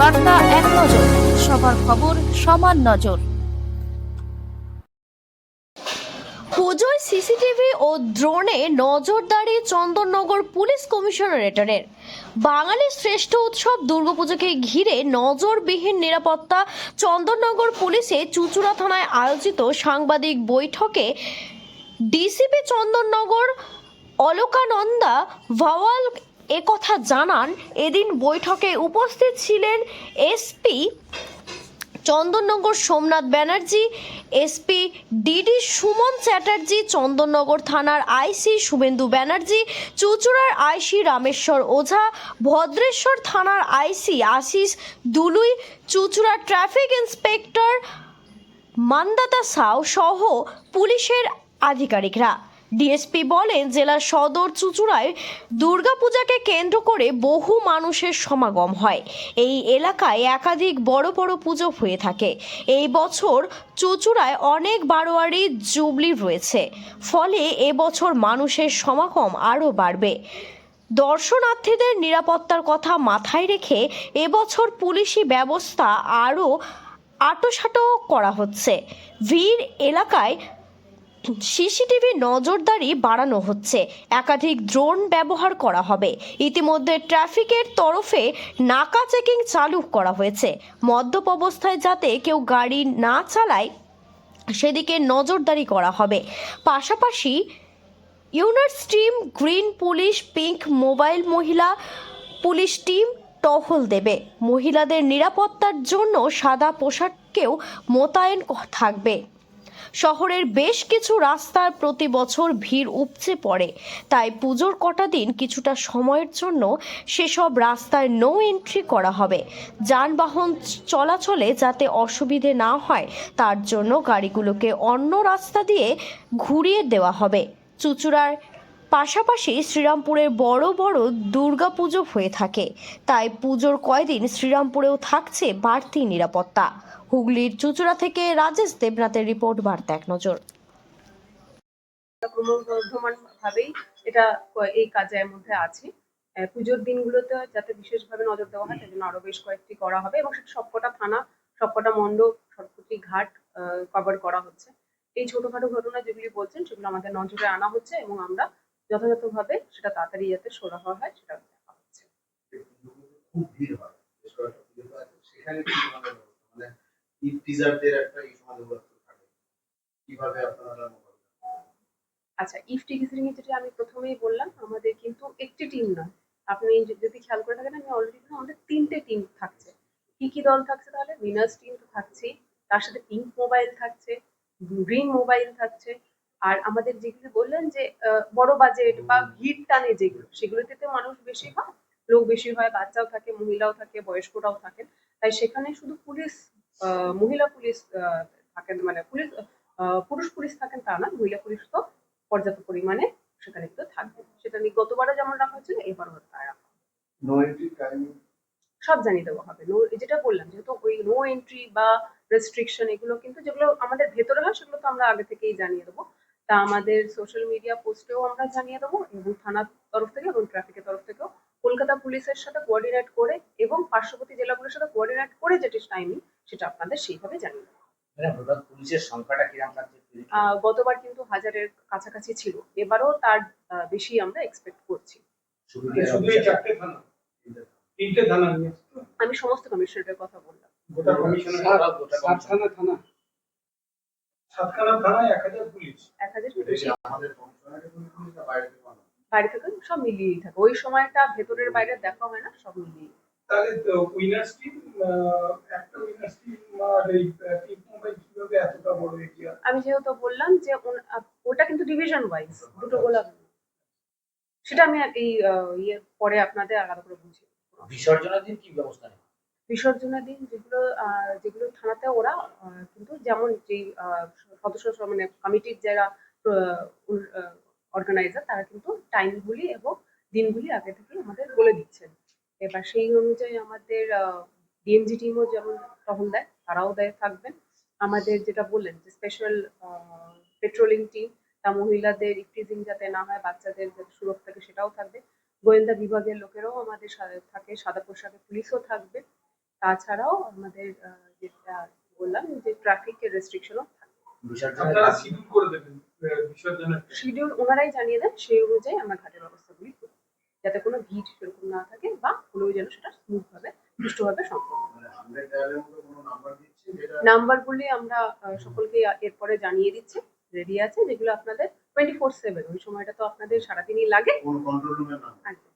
বার্তা এক নজর, সবার খবর সমান নজর। পুজোয় সিসিটিভি ও ড্রোনে নজরদারি চন্দননগর পুলিশ কমিশনারেটরের। বাঙালির শ্রেষ্ঠ উৎসব দুর্গাপুজোকে ঘিরে নজরবিহীন নিরাপত্তা চন্দননগর পুলিশে চুচুড়া থানায় আয়োজিত সাংবাদিক বৈঠকে ডিসিপি চন্দননগর অলোকানন্দা ভাওয়াল একথা জানান এদিন বৈঠকে উপস্থিত ছিলেন SP Chandannagar Somnath Banerjee SP DD Suman Chatterjee, Chandannagar থানার আইসি শুভেন্দু ব্যানার্জি, চুচুড়ার আইসি রামেশ্বর ওঝা, ভদ্রেশ্বর থানার আইসি আশিস দুলুই, চুচুড়ার ট্রাফিক ইন্সপেক্টর মান্দাতা সাউ সহ পুলিশের আধিকারিকরা। ডিএসপি বলেন, জেলার সদর চুচুড়ায় দুর্গাপূজাকে কেন্দ্র করে বহু মানুষের সমাগম হয়। এই এলাকায় একাধিক বড় বড় পুজো হয়ে থাকে। এই বছর চুচুড়ায় অনেক বারোয়ারি জুবলি রয়েছে। ফলে এবছর মানুষের সমাগম আরও বাড়বে। দর্শনার্থীদের নিরাপত্তার কথা মাথায় রেখে এবছর পুলিশি ব্যবস্থা আরও আটোসাটো করা হচ্ছে। ভিড় এলাকায় সিসিটিভি নজরদারি বাড়ানো হচ্ছে। একাধিক ড্রোন ব্যবহার করা হবে। ইতিমধ্যে ট্রাফিকের তরফে নাকা চেকিং চালু করা হয়েছে। মদ্যপ অবস্থায় যাতে কেউ গাড়ি না চালায়, সেদিকে নজরদারি করা হবে। পাশাপাশি ইউনার stream green police pink mobile মহিলা পুলিশ টিম টহল দেবে। মহিলাদের নিরাপত্তার জন্য সাদা পোশাককেও মোতায়েন থাকবে। শহরের বেশ কিছু রাস্তার প্রতি বছর ভিড় উপচে পড়ে। তাই পুজোর কটা দিন কিছুটা সময়ের জন্য সেসব রাস্তায় নো এন্ট্রি করা হবে। যানবাহন চলাচলে যাতে অসুবিধে না হয়, তার জন্য গাড়িগুলোকে অন্য রাস্তা দিয়ে ঘুরিয়ে দেওয়া হবে। চুচুড়ার পাশাপাশি শ্রীরামপুরের বড় বড় দুর্গাপুজো হয়ে থাকে। তাই পুজোর কয়দিন শ্রীরামপুরেও থাকছে বাড়তি নিরাপত্তা। হুগলির চুচুড়া থেকে রাজেশ দেবনাথের রিপোর্ট বার্তা এক নজর। ক্রমবর্ধমান ভাবেই এটা এই কাজের মধ্যে আছে। পুজোর দিনগুলোতে যাতে বিশেষভাবে নজর দেওয়া হয় সেজন্য আরও বেশ কয়েকটি করা হবে এবং সেটা সবকটা থানা, সবকটা মণ্ডপ, সবকটি ঘাট কভার করা হচ্ছে। এই ছোটখাটো ঘটনা যেগুলি বলছেন, সেগুলো আমাদের নজরে আনা হচ্ছে এবং আমরা যথাযথভাবে সেটা তাড়াতাড়ি যাতে সরা হওয়া হয় সেটা দেখা হচ্ছে। খুব ভিড় হয় সেখানে মানে টিজারদের একটা এই থাকে। কীভাবে আপনারা আচ্ছা ইফ টিকিসিং যেটা আমি প্রথমেই বললাম আমাদের কিন্তু একটি টিম নয়। আপনি যদি খেয়াল করে থাকেন আমি অলরেডি আমাদের তিনটে টিম থাকছে। কি কি দল থাকছে তাহলে? উইনার্স টিম তো থাকছেই। তার সাথে পিঙ্ক মোবাইল থাকছে গ্রিন মোবাইল থাকছে আর আমাদের যেগুলো বললেন যে বড় বাজেট বা ভিড় টানে যেগুলো সেগুলোতে তো মানুষ বেশি হয় লোক বেশি হয় বাচ্চাও থাকে মহিলাও থাকে বয়স্করাও থাকেন। তাই সেখানে শুধু পুলিশ মহিলা পুলিশ থাকেন মানে পুলিশ পুরুষ পুলিশ থাকেন তা না মহিলা পুলিশ তো পর্যাপ্ত পরিমাণে সেখানে কিন্তু থাকবে। সেটা নিয়ে গতবারও যেমন রাখা হয়েছিল এবারও তাই রাখা সব জানিয়ে দেওয়া হবে। নো যেটা বললাম যেহেতু ওই নো এন্ট্রি বা রেস্ট্রিকশন এগুলো কিন্তু যেগুলো আমাদের ভেতরে হয় সেগুলো তো আমরা আগে থেকেই জানিয়ে দেবো। তা আমাদের সোশ্যাল মিডিয়া পোস্টেও আমরা জানিয়ে দেবো এবং থানার তরফ থেকে এবং ট্রাফিকের তরফ থেকেও। কলকাতা পুলিশের সাথে কোঅর্ডিনেট করে এবং পার্শ্ববর্তী জেলাগুলোর সাথে কোঅর্ডিনেট করে যেটি টাইমিং সেটা আপনাদের সেইভাবে জানিয়ে দেবো। পুলিশের সংখ্যাটা কীরকম আহ, গতবার কিন্তু হাজারের কাছাকাছি ছিল। এবারও তার আহ, বেশি আমরা এক্সপেক্ট করছি। আমি সমস্ত কমিশনারের কথা বললাম। গোটা কমিশনার গোটা সাতখানা থানা। সাতখানা থানায় এক হাজার পুলিশ। হাজার বাইরে থেকে সব মিলিয়েই থাকে ওই সময়টা ভেতরের বাইরে দেখা হয় না সব মিলিয়ে তাহলে উইনার্স টিম একটা উইনার্স টিম টিম মোবাইল কীভাবে এতটা বড় এরিয়া আমি যেহেতু বললাম যে ওটা কিন্তু ডিভিশন ওয়াইজ দুটো গোলা সেটা আমি এই আহ, ইয়ে পরে আপনাদের আলাদা করে বুঝি বিসর্জনের দিন কি ব্যবস্থা নেই? বিসর্জনের দিন যেগুলো আহ, যেগুলো থানাতে ওরা আহ, কিন্তু যেমন যেই আহ, সদস্য মানে কমিটির যারা অর্গানাইজার তারা কিন্তু টাইমগুলি এবং দিনগুলি আগে থেকে আমাদের বলে দিচ্ছেন। এবার সেই অনুযায়ী আমাদের ডিএমজি টিমও যেমন টহল দেয়, তারাও দেয়, থাকবেন। আমাদের যেটা বললেন যে স্পেশাল পেট্রোলিং টিম তা মহিলাদের ইফটিজিং যাতে না হয়, বাচ্চাদের যাতে সুরক্ষা থাকে সেটাও থাকবে। গোয়েন্দা বিভাগের লোকেরাও আমাদের সাথে থাকে, সাদা পোশাকে পুলিশও থাকবে। তাছাড়াও আমাদের যেটা বললাম যে ট্রাফিকের রেস্ট্রিকশনও বিসর্জনের শিডিউল বিসর্জনের ওনারাই জানিয়ে দেন সেই অনুযায়ী আমরা ঘাটের ব্যবস্থাগুলি করি। যাতে কোনো ভিড় সেরকম না থাকে বা হলেও যেন সেটা স্মুথ ভাবে সুষ্ঠুভাবে সম্পন্ন হয়। মানে নাম্বারগুলি আমরা আহ, সকলকে এরপরে জানিয়ে দিচ্ছি রেডি আছে যেগুলো আপনাদের টোয়েন্টি ফোর সেভেন ওই সময়টা তো আপনাদের সারাদিনই লাগে। কোন কন্ট্রোল রুমের নাম। একদম